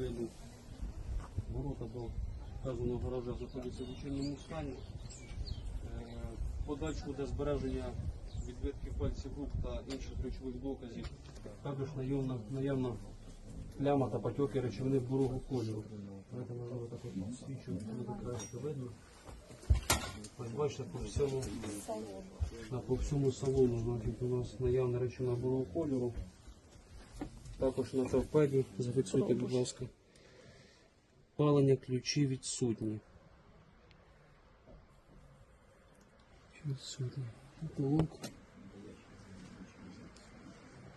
другого. Ворота до вказаного гаража знаходяться в учинному стані. Е, Подальшу для збереження відбитків пальців рук та інших речових доказів. Також наявна, наявна пляма та потеки речовини бурого кольору. Давайте можливо так от свічу, буде краще видно. Бачите, по всьому, по всьому салону значить, у нас наявна речовина бурого кольору. Також на торпеді, зафіксуйте, будь ласка. Палення ключі відсутні. Відсутні. Потолок.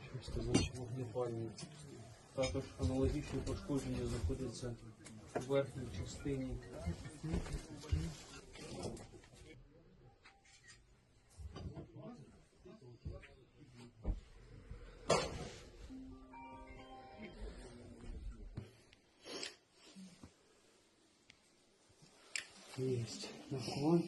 Щось це значить вогнепальні. Також аналогічні пошкодження знаходяться у верхній частині. Есть. Наркоман.